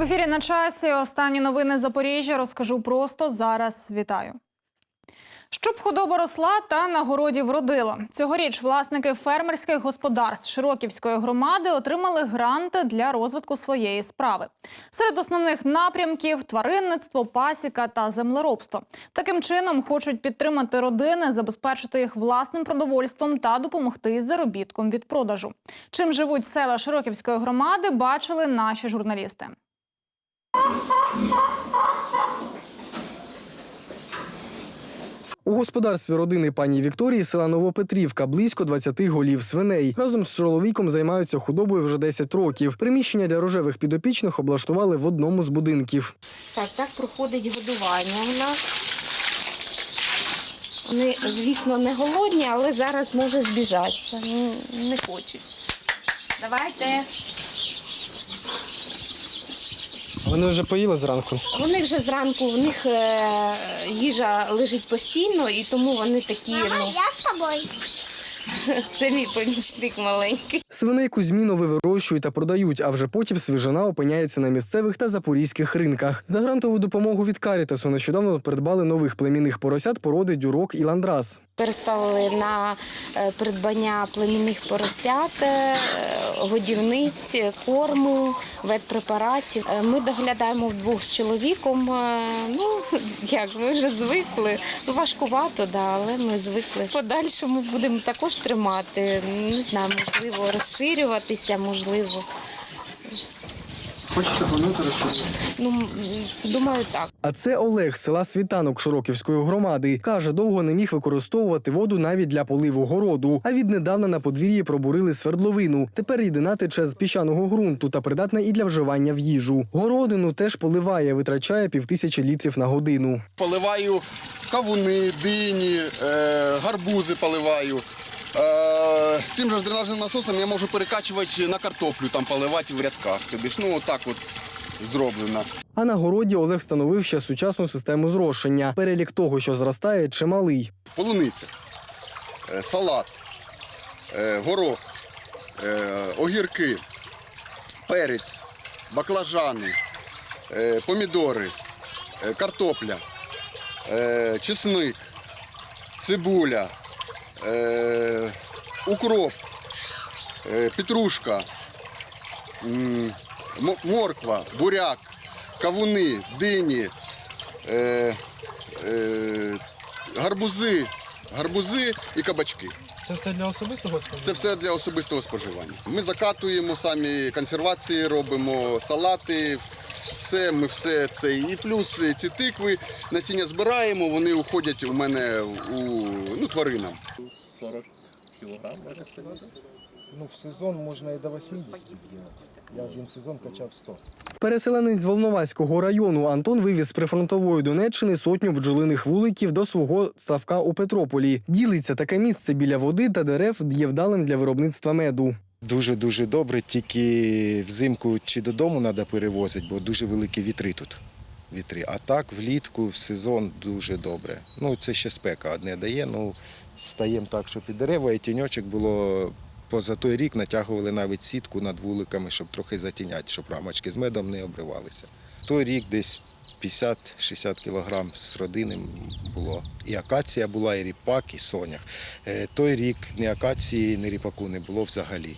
В ефірі на часі останні новини Запоріжжя розкажу просто зараз. Вітаю. Щоб худоба росла та на городі вродило. Цьогоріч власники фермерських господарств Широківської громади отримали гранти для розвитку своєї справи. Серед основних напрямків тваринництво, пасіка та землеробство. Таким чином хочуть підтримати родини, забезпечити їх власним продовольством та допомогти із заробітком від продажу. Чим живуть села Широківської громади, бачили наші журналісти. У господарстві родини пані Вікторії села Новопетрівка близько 20 голів свиней. Разом з чоловіком займаються худобою вже 10 років. Приміщення для рожевих підопічних облаштували в одному з будинків. Так, так проходить годування у нас. Вони, звісно, не голодні, але зараз може збіжатися. Ну, не хочуть. Давайте. Вони вже поїли зранку. Вони вже зранку, у них е, їжа лежить постійно, і тому вони такі, ну, Я з тобою. Це мій помічник маленький. Свиней Кузьмінови вирощують та продають, а вже потім свіжина опиняється на місцевих та запорізьких ринках. За грантову допомогу від Карітасу нещодавно придбали нових племінних поросят породи дюрок і ландрас. Переставили на е, придбання племінних поросят, е, годівниць, корму, ветпрепаратів. Е, Ми доглядаємо вдвох з чоловіком. Ну, як, ми вже звикли. Ну, важкувато, да, але ми звикли. В Подальшому будемо також тримати. Не знаю, можливо, розширюватися, можливо. Хочете планувати розширити? Ну, думаю, так. А це Олег з села Світанок Широківської громади. Каже, довго не міг використовувати воду навіть для поливу городу. А віднедавна на подвір'ї пробурили свердловину. Тепер єдина тече з піщаного ґрунту та придатна і для вживання в їжу. Городину теж поливає, витрачає півтисячі літрів на годину. Поливаю кавуни, дині, е, гарбузи поливаю. Е, цим же ж дренажним насосом я можу перекачувати на картоплю, там поливати в рядках. Тобі ж, ну отак от зроблено. А на городі Олег встановив ще сучасну систему зрошення. Перелік того, що зростає, чималий. Полуниця, е, салат, е, горох, огірки, перець, баклажани, помідори, картопля, чесник, цибуля, е, укроп, е, петрушка, м, морква, буряк, кавуни, дині. Е, е, гарбузи, гарбузи і кабачки. Це все для особистого споживання? Це все для особистого споживання. Ми закатуємо самі консервації, робимо салати. Все, ми все це і плюс ці тикви насіння збираємо, вони уходять у мене у ну, тваринам. 40 килограмм, можно сказать. Ну, в сезон можно и до 80 сделать. Я один сезон качав 100. Переселенець з Волноваського району Антон вивіз з прифронтової Донеччини сотню бджолиних вуликів до свого ставка у Петрополі. Ділиться таке місце біля води та дерев є вдалим для виробництва меду. Дуже дуже добре, тільки взимку чи додому треба перевозити, бо дуже великі вітри тут. Вітри. А так влітку в сезон дуже добре. Ну це ще спека одне дає. Ну стаємо так, щоб і дерева, і тіньочок було. Поза той рік натягували навіть сітку над вуликами, щоб трохи затіняти, щоб рамочки з медом не обривалися. Той рік десь 50-60 кілограм з родини було. І акація була, і ріпак, і сонях. Е, Той рік ні акації, ні ріпаку не було взагалі.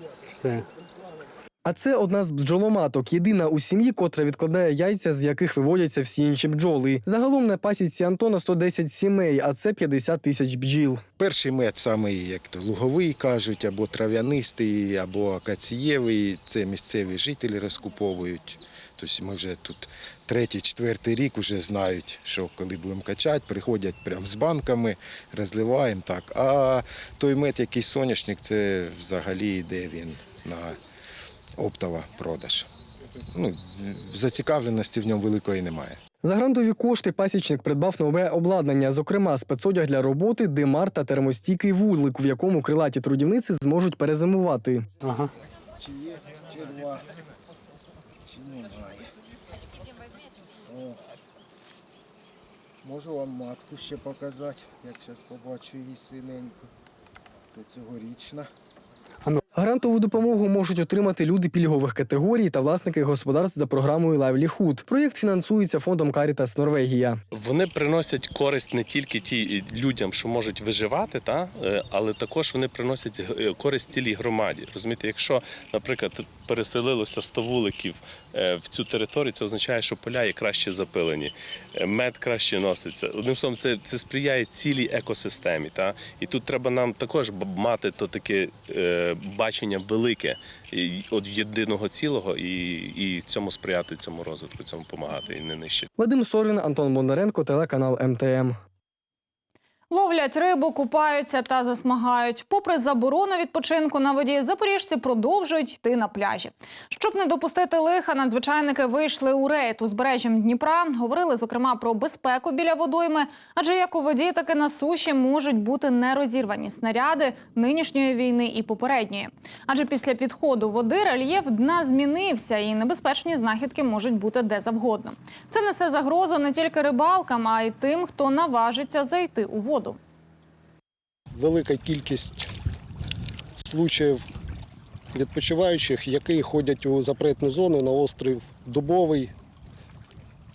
Все. А це одна з бджоломаток, єдина у сім'ї, котра відкладає яйця, з яких виводяться всі інші бджоли. Загалом на пасіці Антона 110 сімей, а це 50 тисяч бджіл. Перший мед самий, як то луговий кажуть, або трав'янистий, або акацієвий. Це місцеві жителі розкуповують. Тобто ми вже тут третій, четвертий рік вже знають, що коли будемо качати, приходять прямо з банками, розливаємо так. А той мед, який соняшник, це взагалі йде він на оптова продаж. Ну, зацікавленості в ньому великої немає. За грантові кошти пасічник придбав нове обладнання, зокрема спецодяг для роботи, димар та термостійкий вулик, в якому крилаті трудівниці зможуть перезимувати. Ага. Чи є, чи два, чи немає. О. Можу вам матку ще показати, як зараз побачу її синеньку. Це цьогорічна. Грантову допомогу можуть отримати люди пільгових категорій та власники господарств за програмою Livelihood. Проєкт фінансується фондом Caritas Норвегія. Вони приносять користь не тільки ті людям, що можуть виживати, та е, але також вони приносять е, користь цілій громаді. Розумієте, якщо, наприклад, переселилося 100 вуликів е, в цю територію, це означає, що поля є краще запилені, е, мед краще носиться. Одним словом, це, це сприяє цілій екосистемі. Та? І тут треба нам також мати то таке е, бачення велике від єдиного цілого і, і цьому сприяти цьому розвитку, цьому допомагати і не нищити. Вадим Сорвін, Антон Бондаренко, телеканал МТМ. Ловлять рибу, купаються та засмагають. Попри заборону відпочинку на воді, запоріжці продовжують йти на пляжі. Щоб не допустити лиха, надзвичайники вийшли у рейд узбережжям Дніпра. Говорили зокрема про безпеку біля водойми, адже як у воді, так і на суші можуть бути нерозірвані снаряди нинішньої війни і попередньої. Адже після відходу води рельєф дна змінився, і небезпечні знахідки можуть бути де завгодно. Це несе загрозу не тільки рибалкам, а й тим, хто наважиться зайти у воду. Велика кількість случаїв відпочиваючих, які ходять у запретну зону на острів Дубовий,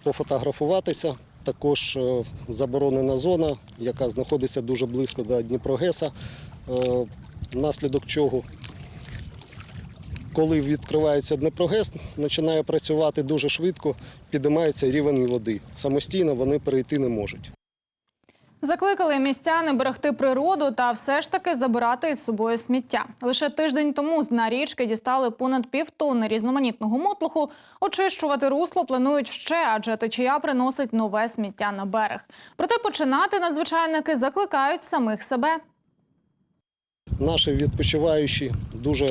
пофотографуватися. Також е, заборонена зона, яка знаходиться дуже близько до Дніпрогеса, е, внаслідок чого, коли відкривається Дніпрогес, починає працювати дуже швидко, підіймається рівень води. Самостійно вони перейти не можуть. Закликали містяни берегти природу та все ж таки забирати із собою сміття. Лише тиждень тому з дна річки дістали понад півтонни різноманітного мотлуху. Очищувати русло планують ще, адже течія приносить нове сміття на берег. Проте починати надзвичайники закликають самих себе. наші відпочиваючі дуже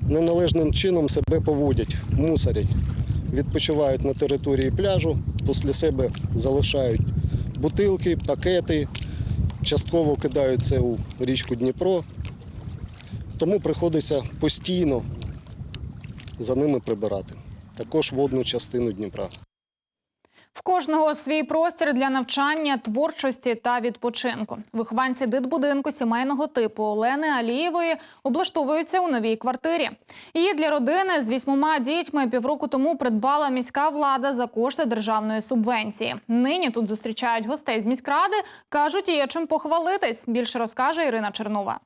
неналежним чином себе поводять, мусорять. Відпочивають на території пляжу, після себе залишають бутилки, пакети, частково кидають це у річку Дніпро. Тому приходиться постійно за ними прибирати. Також водну частину Дніпра. В кожного свій простір для навчання, творчості та відпочинку. Вихованці дитбудинку сімейного типу Олени Алієвої облаштовуються у новій квартирі. Її для родини з вісьмома дітьми півроку тому придбала міська влада за кошти державної субвенції. Нині тут зустрічають гостей з міськради. кажуть, є чим похвалитись. Більше розкаже Ірина Чернова.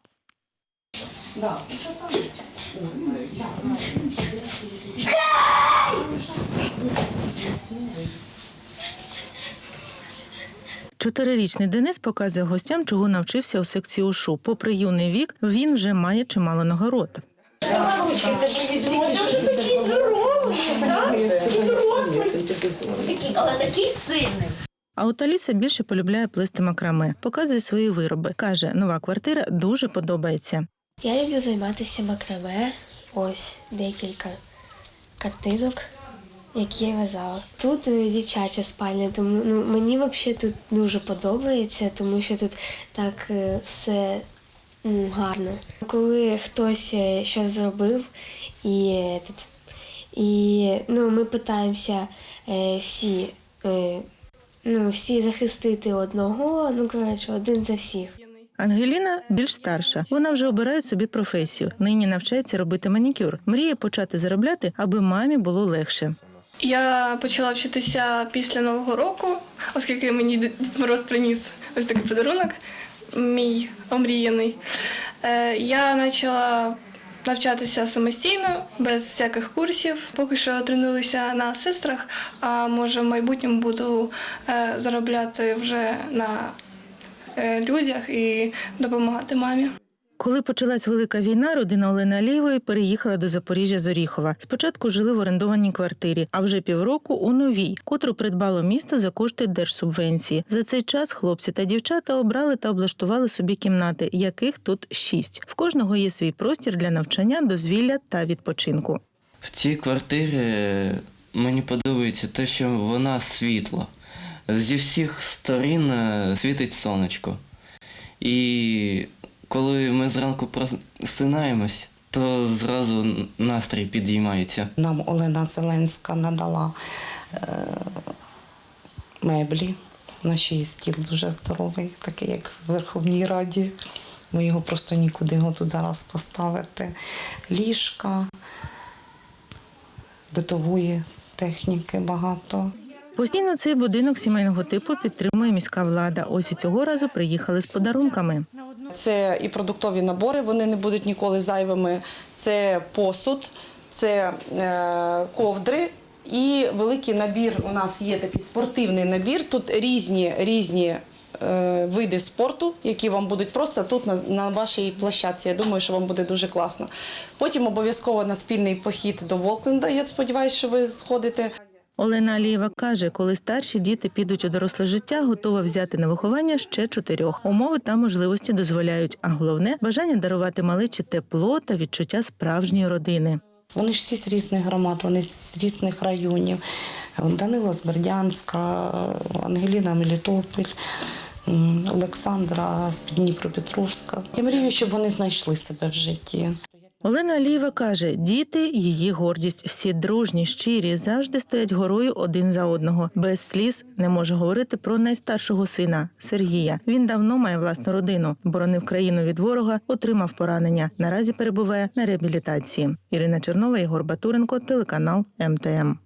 Чотирирічний Денис показує гостям, чого навчився у секції УШУ. Попри юний вік, він вже має чимало нагород. А от Аліса більше полюбляє плести макраме, показує свої вироби. каже, нова квартира дуже подобається. Я люблю займатися макраме. Ось декілька картинок, які я в'язала. Тут е, дівчача спальня, тому ну, мені взагалі тут дуже подобається, тому що тут так е, все м, гарно. Коли хтось е, щось зробив, і, тут, і ну, ми питаємося всі. Ну, всі захистити одного, ну коротше, один за всіх. Ангеліна більш старша. Вона вже обирає собі професію. Нині навчається робити манікюр. Мріє почати заробляти, аби мамі було легше. Я почала вчитися після Нового року, оскільки мені Дід Мороз приніс ось такий подарунок, мій омріяний. Е, Я почала навчатися самостійно, без всяких курсів. Поки що тренуюся на сестрах, а може в майбутньому буду е, заробляти вже на е, людях і допомагати мамі. Коли почалась велика війна, родина Олени Алієвої переїхала до Запоріжжя з Оріхова. Спочатку жили в орендованій квартирі, а вже півроку у новій, котру придбало місто за кошти держсубвенції. За цей час хлопці та дівчата обрали та облаштували собі кімнати, яких тут шість. В кожного є свій простір для навчання, дозвілля та відпочинку. В цій квартирі мені подобається те, що вона світла. Зі всіх сторін е, світить сонечко. І коли ми зранку просинаємось, то зразу настрій підіймається. Нам Олена Зеленська надала е, меблі. Нашій стіл дуже здоровий, такий як в Верховній Раді. бо його просто нікуди його тут зараз поставити. Ліжка, битової техніки багато. Постійно цей будинок сімейного типу підтримує міська влада. Ось і цього разу приїхали з подарунками. Це і продуктові набори, вони не будуть ніколи зайвими. Це посуд, це е, ковдри. І великий набір у нас є такий спортивний набір. Тут різні різні е, види спорту, які вам будуть просто тут на, на вашій площадці. Я думаю, що вам буде дуже класно. Потім обов'язково на спільний похід до Волкленда. Я сподіваюся, що ви сходите. Олена Алієва каже, коли старші діти підуть у доросле життя, готова взяти на виховання ще чотирьох. Умови та можливості дозволяють. А головне бажання дарувати малечі тепло та відчуття справжньої родини. Вони ж всі з різних громад, вони з різних районів. Данило з Бердянська, Ангеліна Мелітополь, Олександра з Дніпропетровська. Я мрію, щоб вони знайшли себе в житті. Олена Алієва каже, діти її гордість, всі дружні, щирі, завжди стоять горою один за одного. Без сліз не може говорити про найстаршого сина Сергія. Він давно має власну родину, боронив країну від ворога, отримав поранення. Наразі перебуває на реабілітації. Ірина Чернова, Ігор Батуренко, телеканал МТМ.